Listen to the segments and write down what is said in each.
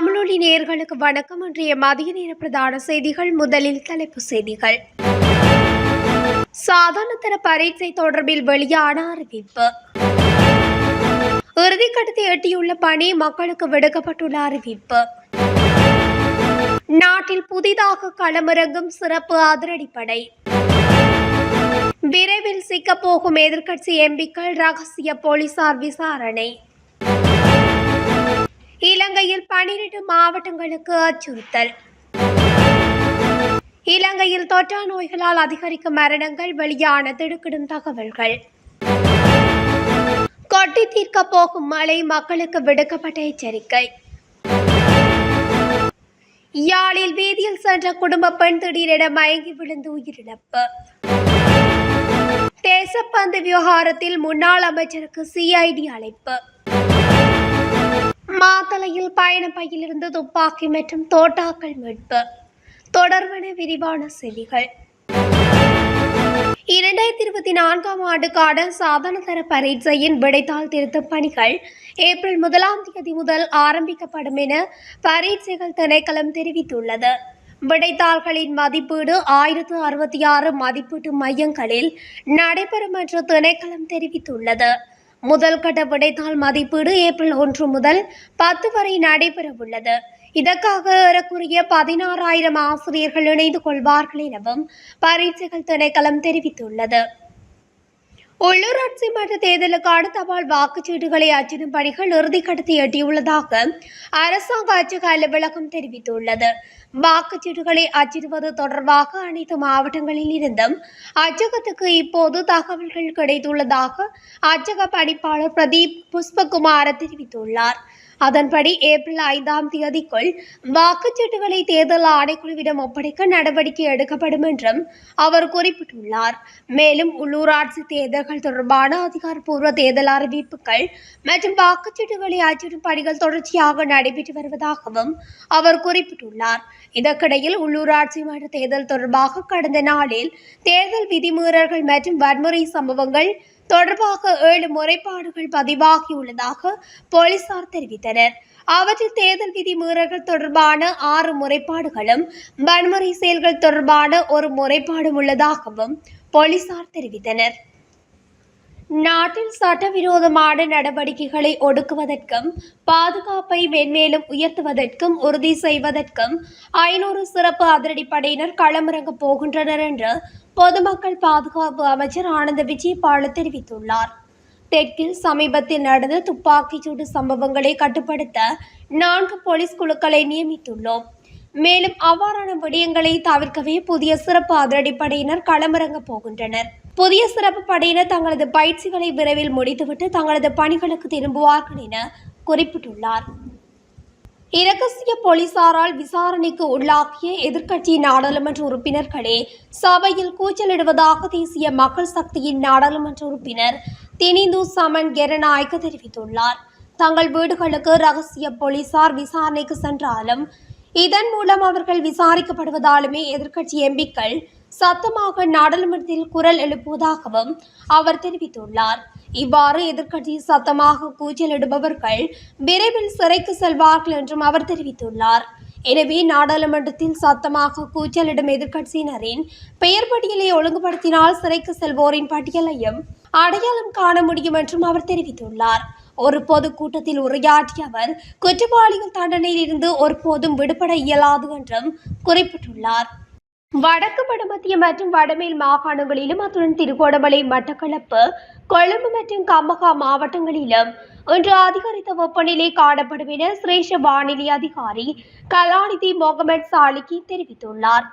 தமிழொலி நேயர்களுக்கு வணக்கம். இன்றைய மதிய நேர பிரதான செய்திகள் முதலில் தலைப்பு செய்திகள். சாதாரணத்தர பரீட்சை தொடர்பில் வெளியான அறிவிப்பு. இறுதிக்கட்டத்தை எட்டியுள்ள பணி மக்களுக்கு விடுக்கப்பட்டுள்ள அறிவிப்பு. நாட்டில் புதிதாக களமிறங்கும் சிறப்பு அதிரடிப்படை. விரைவில் சிக்கப்போகும் எதிர்க்கட்சி எம்பிக்கள் ரகசிய போலீசார் விசாரணை. இலங்கையில் பனிரெண்டு மாவட்டங்களுக்கு அச்சுறுத்தல். இலங்கையில் தொற்றா நோய்களால் அதிகரிக்கும் மரணங்கள் வெளியான திடுக்கிடும் தகவல்கள். கொட்டி தீர்க்க போகும் மழை மக்களுக்கு விடுக்கப்பட்ட எச்சரிக்கை. யாழில் வீதியில் சென்ற குடும்ப பெண் திடீரென மயங்கி விழுந்து உயிரிழப்பு. தேசப்பந்து விவகாரத்தில் முன்னாள் அமைச்சருக்கு சிஐடி அழைப்பு. மாத்தளையில் பயண பையிலிருந்து துப்பாக்கி மற்றும் தோட்டாக்கள் மீட்பு. தொடர்பான விரிவான செய்திகள். இரண்டாயிரத்தி இருபத்தி நான்காம் ஆண்டுக்கான சாதனதர தர பரீட்சையின் விடைத்தாள் திருத்தப் பணிகள் ஏப்ரல் முதலாம் தேதி முதல் ஆரம்பிக்கப்படும் என பரீட்சைகள் திணைக்களம் தெரிவித்துள்ளது. விடைத்தாள்களின் மதிப்பீடு ஆயிரத்து அறுபத்தி ஆறு மதிப்பீட்டு மையங்களில் நடைபெறும் என்று திணைக்களம் தெரிவித்துள்ளது. முதல் கட்ட விடைத்தாள் மதிப்பீடு ஏப்ரல் ஒன்று முதல் பத்து வரை நடைபெறவுள்ளது. இதற்காக ஏறக்குறைய பதினாறாயிரம் ஆசிரியர்கள் இணைந்து கொள்வார்கள் எனவும் பரீட்சைகள் திணைக்களம் தெரிவித்துள்ளது. உள்ளூராட்சி மன்ற தேர்தலுக்கான தபால் வாக்குச்சீட்டுகளை அச்சிடும் பணிகள் இறுதிக்கட்டத்தை எட்டியுள்ளதாக அரசாங்க அச்சக அலுவலகம் தெரிவித்துள்ளது. வாக்குச்சீட்டுகளை அச்சிடுவது தொடர்பாக அனைத்து மாவட்டங்களில் இருந்தும் அச்சகத்துக்கு இப்போது தகவல்கள் கிடைத்துள்ளதாக அச்சக பணிப்பாளர் பிரதீப் புஷ்பகுமார தெரிவித்துள்ளார். அதன்படி ஏப்ரல் ஐந்தாம் தேதிக்குள் வாக்குச்சீட்டுகளை தேர்தல் ஆணைக்குழுவிடம் ஒப்படைக்க நடவடிக்கை எடுக்கப்படும் என்றும் அவர் குறிப்பிட்டுள்ளார். மேலும் உள்ளூராட்சி தேர்தல்கள் தொடர்பான அதிகாரப்பூர்வ தேர்தல் அறிவிப்புகள் மற்றும் வாக்குச்சீட்டுகளை அச்சிடும் பணிகள் தொடர்ச்சியாக நடைபெற்று வருவதாகவும் அவர் குறிப்பிட்டுள்ளார். இதற்கிடையில் உள்ளூராட்சி மன்ற தேர்தல் தொடர்பாக கடந்த நாளில் தேர்தல் விதிமீறல்கள் மற்றும் வன்முறை சம்பவங்கள் தொடர்பாக ஏழு முறைப்பாடுகள் பதிவாகியுள்ளதாக போலீசார் தெரிவித்தனர். அவற்றில் தேர்தல் விதி மீறல்கள் தொடர்பான ஆறு முறைப்பாடுகளும் வன்முறை செயல்கள் தொடர்பான ஒரு முறைப்பாடும் உள்ளதாகவும் போலீசார் தெரிவித்தனர். நாட்டில் சட்டவிரோதமான நடவடிக்கைகளை ஒடுக்குவதற்கும் பாதுகாப்பை மென்மேலும் உயர்த்துவதற்கும் உறுதி செய்வதற்கும் ஐநூறு சிறப்பு அதிரடிப்படையினர் களமிறங்கப் போகின்றனர் என்று பொதுமக்கள் பாதுகாப்பு அமைச்சர் ஆனந்த விஜயபால தெரிவித்துள்ளார். தெற்கில் சமீபத்தில் நடந்த துப்பாக்கிச்சூடு சம்பவங்களை கட்டுப்படுத்த நான்கு போலீஸ் குழுக்களை நியமித்துள்ளோம். மேலும் அவ்வாறான விடயங்களை தவிர்க்கவே புதிய சிறப்பு அதிரடிப்படையினர் களமிறங்கப் போகின்றனர். புதிய சிறப்பு படையினர் தங்களது பயிற்சிகளை விரைவில் முடித்துவிட்டு தங்களது பணிகளுக்கு திரும்புவார்கள் என குறிப்பிட்டுள்ளார். இரகசிய போலீசாரால் விசாரணைக்கு உள்ளாக்கிய எதிர்க்கட்சி நாடாளுமன்ற உறுப்பினர்களே சபையில் கூச்சலிடுவதாக தேசிய மக்கள் சக்தியின் நாடாளுமன்ற உறுப்பினர் தினிந்து சமன் கெரநாயக்க தெரிவித்துள்ளார். தங்கள் வீடுகளுக்கு ரகசிய போலீசார் விசாரணைக்கு சென்றாலும் இதன் மூலம் அவர்கள் விசாரிக்கப்படுவதாலுமே எதிர்க்கட்சி எம்பிக்கள் சத்தமாக நாடாளுமன்றத்தில் குரல் எழுப்புவதாகவும் அவர் தெரிவித்துள்ளார். இவ்வாறு எதிர்க்கட்சி சத்தமாக கூச்சலிடுபவர்கள் விரைவில் சிறைக்கு செல்வார்கள் என்றும் அவர் தெரிவித்துள்ளார். எனவே நாடாளுமன்றத்தில் சத்தமாக கூச்சலிடும் எதிர்க்கட்சியினரின் பெயர் பட்டியலை ஒழுங்குபடுத்தினால் சிறைக்கு செல்வோரின் பட்டியலையும் அடையாளம் காண முடியும் என்றும் அவர் தெரிவித்துள்ளார். ஒரு பொதுக்கூட்டத்தில் உரையாற்றிய அவர் குற்றவாளிகள் தண்டனையிலிருந்து ஒருபோதும் விடுபட இயலாது என்றும் குறிப்பிட்டுள்ளார். வடக்கு வடமத்திய மற்றும் வடமேல் மாகாணங்களிலும் அத்துடன் திருகோணமலை மட்டக்களப்பு கொழும்பு மற்றும் கம்பகா மாவட்டங்களிலும் இன்று அதிகரித்த வெப்பநிலை காணப்படும் என சிரேஷ வானிலை அதிகாரி கலாநிதி முகமது சாலிகி தெரிவித்துள்ளார்.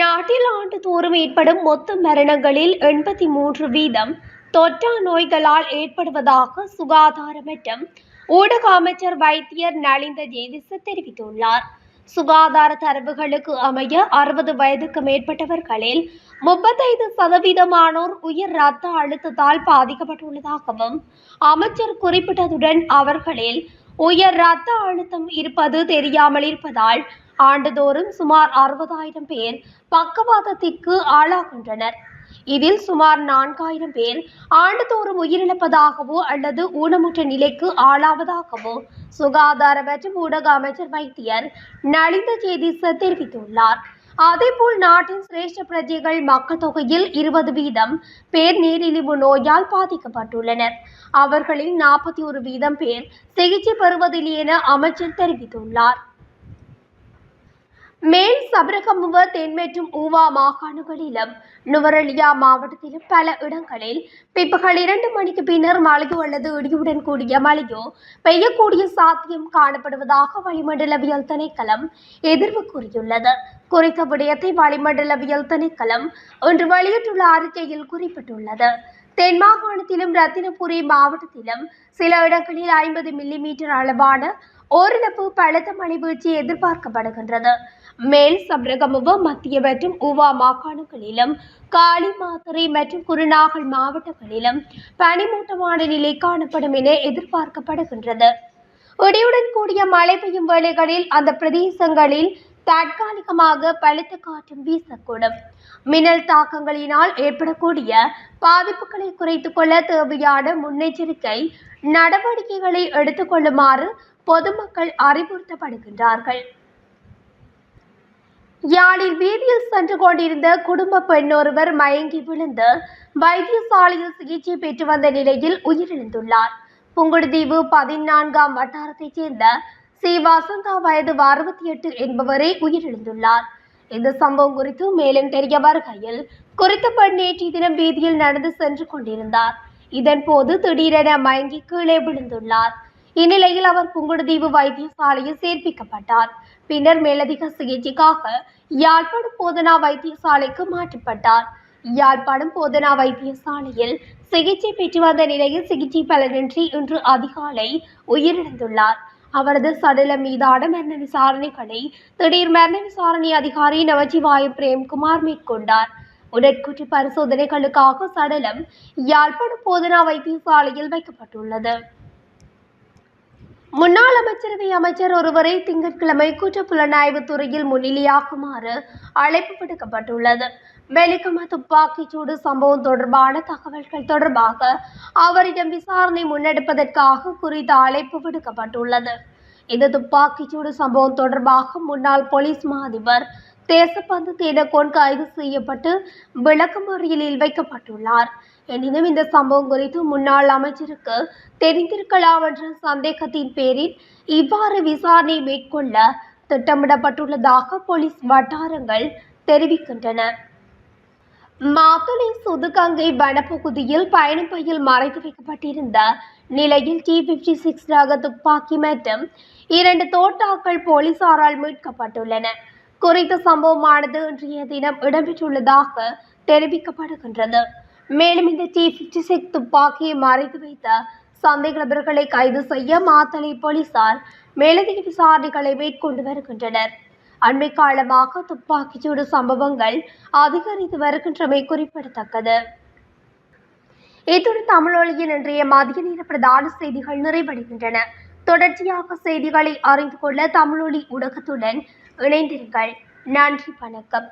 நாட்டில் ஆண்டுதோறும் ஏற்படும் மொத்த மரணங்களில் எண்பத்தி மூன்று வீதம் தொற்றா நோய்களால் ஏற்படுவதாக சுகாதார மற்றும் ஊடக அமைச்சர் வைத்தியர் நலிந்த ஜேதிச தெரிவித்துள்ளார். சுகாதார தரவுகளுக்கு அமைய அறுபது வயதுக்கு மேற்பட்டவர்களில் முப்பத்தைந்து சதவீதமானோர் உயர் இரத்த அழுத்தத்தால் பாதிக்கப்பட்டுள்ளதாகவும் அமைச்சர் குறிப்பிட்டதுடன் அவர்களில் உயர் இரத்த அழுத்தம் இருப்பது தெரியாமல் இருப்பதால் ஆண்டுதோறும் சுமார் அறுபதாயிரம் பேர் பக்கவாதத்திற்கு ஆளாகின்றனர். இதில் சுமார் நான்காயிரம் பேர் ஆண்டுதோறும் உயிரிழப்பதாகவோ அல்லது ஊனமுற்ற நிலைக்கு ஆளாவதாகவோ சுகாதார மற்றும் ஊடக அமைச்சர் வைத்தியர் நலிந்த ஜேதிச தெரிவித்துள்ளார். அதேபோல் நாட்டின் சிரேஷ்ட பிரஜைகள் மக்கள் தொகையில் இருபது வீதம் பேர் நீரிழிவு நோயால் பாதிக்கப்பட்டுள்ளனர். அவர்களில் நாற்பத்தி ஒரு வீதம் பேர் சிகிச்சை பெறுவதில்லை என அமைச்சர் தெரிவித்துள்ளார். மேல் சபரகமுவ தென்மேற்றும் ஊவா மாகாணங்களிலும் நுவரெலியா மாவட்டத்திலும் பல இடங்களில் பிற்பகல் இரண்டு மணிக்கு பின்னர் மழையோ அல்லது இடியுடன் கூடிய மழையோ பெய்யக்கூடிய சாத்தியம் காணப்படுவதாக வளிமண்டலவியல் திணைக்களம் எதிர்வு கூறியுள்ளது. குறித்த விடயத்தை வளிமண்டலவியல் திணைக்களம் இன்று வெளியிட்டுள்ள அறிக்கையில் குறிப்பிட்டுள்ளது. தென் மாகாணத்திலும் ரத்தினபுரி மாவட்டத்திலும் சில இடங்களில் ஐம்பது மில்லிமீட்டர் அளவான ஓரிழப்பு பலத்த மழை வீழ்ச்சி எதிர்பார்க்கப்படுகின்றது. மேல் சப்ரகமுவ மத்திய மற்றும் ஊவா மாகாணங்களிலும் காளி மாத்தறை மற்றும் குருநாகல் மாவட்டங்களிலும் பனிமூட்டமான நிலை காணப்படும் என எதிர்பார்க்கப்படுகின்றது. இடியுடன் கூடிய மழை பெய்யும் வேளைகளில் அந்த பிரதேசங்களில் தற்காலிகமாக பலத்த காற்றும் வீசக்கூடும். மின்னல் தாக்கங்களினால் ஏற்படக்கூடிய பாதிப்புகளை குறைத்துக் கொள்ள தேவையான முன்னெச்சரிக்கை நடவடிக்கைகளை எடுத்துக்கொள்ளுமாறு பொதுமக்கள் அறிவுறுத்தப்படுகின்றார்கள். யாழில் வீதியில் சென்று கொண்டிருந்த குடும்ப பெண்ணொருவர் மயங்கி விழுந்து வைத்தியசாலையில் சிகிச்சை பெற்று வந்த நிலையில் உயிரிழந்துள்ளார். புங்குடுதீவு பதினான்காம் வட்டாரத்தைச் சேர்ந்த சி. வசந்தா வயது அறுபத்தி எட்டு என்பவரே உயிரிழந்துள்ளார். இந்த சம்பவம் குறித்து மேலும் தெரிய வருகையில் குறித்த பெண் நேற்றைய தினம் வீதியில் நடந்து சென்று கொண்டிருந்தார். இதன் போது திடீரென மயங்கி கீழே விழுந்துள்ளார். இந்நிலையில் அவர் புங்குடுதீவு வைத்தியசாலையில் சேர்ப்பிக்கப்பட்டார். பின்னர் மேலதிக சிகிச்சைக்காக யாழ்ப்பாணம் போதனா வைத்தியசாலைக்கு மாற்றப்பட்டார். யாழ்ப்பாணம் போதனா வைத்தியசாலையில் சிகிச்சை பெற்று வந்த நிலையில் சிகிச்சை பலனின்றி இன்று அதிகாலை உயிரிழந்துள்ளார். அவரது சடலம் மீதான மரண விசாரணைகளை திடீர் மரண விசாரணை அதிகாரி நமச்சிவாய பிரேம்குமார் மேற்கொண்டார். உடற்கூற்று பரிசோதனைகளுக்காக சடலம் யாழ்ப்பாணம் போதனா வைத்தியசாலையில் வைக்கப்பட்டுள்ளது. முன்னாள் அமைச்சரவை அமைச்சர் ஒருவரை திங்கட்கிழமை குற்றப்புலனாய்வு துறையில் முன்னிலையாகுமாறு அழைப்பு விடுக்கப்பட்டுள்ளது. வெலிகம துப்பாக்கிச்சூடு சம்பவம் தொடர்பான தகவல்கள் தொடர்பாக அவரிடம் விசாரணை முன்னெடுப்பதற்காக குறித்த அழைப்பு விடுக்கப்பட்டுள்ளது. இந்த துப்பாக்கிச் சூடு சம்பவம் தொடர்பாக முன்னாள் போலீஸ் மா அதிபர் தேசப்பந்து தேனகோன் கைது செய்யப்பட்டு விளக்கமறியலில் வைக்கப்பட்டுள்ளார். எனினும் இந்த சம்பவம் குறித்து முன்னாள் அமைச்சருக்கு தெரிந்திருக்கலாம் என்ற சந்தேகத்தின் பேரில் இவ்வாறு விசாரணை மேற்கொள்ள திட்டமிடப்பட்டுள்ளதாக போலீஸ் வட்டாரங்கள் தெரிவிக்கின்றன. மாத்துளை சுதுகங்கை வனப்பகுதியில் பயணப்பையில் மறைத்து வைக்கப்பட்டிருந்த நிலையில் டி பிப்டி சிக்ஸ் ரக துப்பாக்கி மற்றும் இரண்டு தோட்டாக்கள் போலீசாரால் மீட்கப்பட்டுள்ளன. குறித்த சம்பவமானது இன்றைய தினம் இடம்பெற்றுள்ளதாக தெரிவிக்கப்படுகின்றது. மேலும் இந்த டி பிப்டி சிக்ஸ் துப்பாக்கியை மறைத்து வைத்த சந்தேக நபர்களை கைது செய்ய மாத்தளை போலீசார் மேலதிக விசாரணைகளை மேற்கொண்டு வருகின்றனர். அண்மை காலமாக துப்பாக்கிச்சூடு சம்பவங்கள் அதிகரித்து வருகின்றமை குறிப்பிடத்தக்கது. இத்துடன் தமிழொலியின் இன்றைய மதிய நேர பிரதான செய்திகள் நிறைவடைகின்றன. தொடர்ச்சியாக செய்திகளை அறிந்து கொள்ள தமிழொலி ஊடகத்துடன் இணைந்திருங்கள். நன்றி வணக்கம்.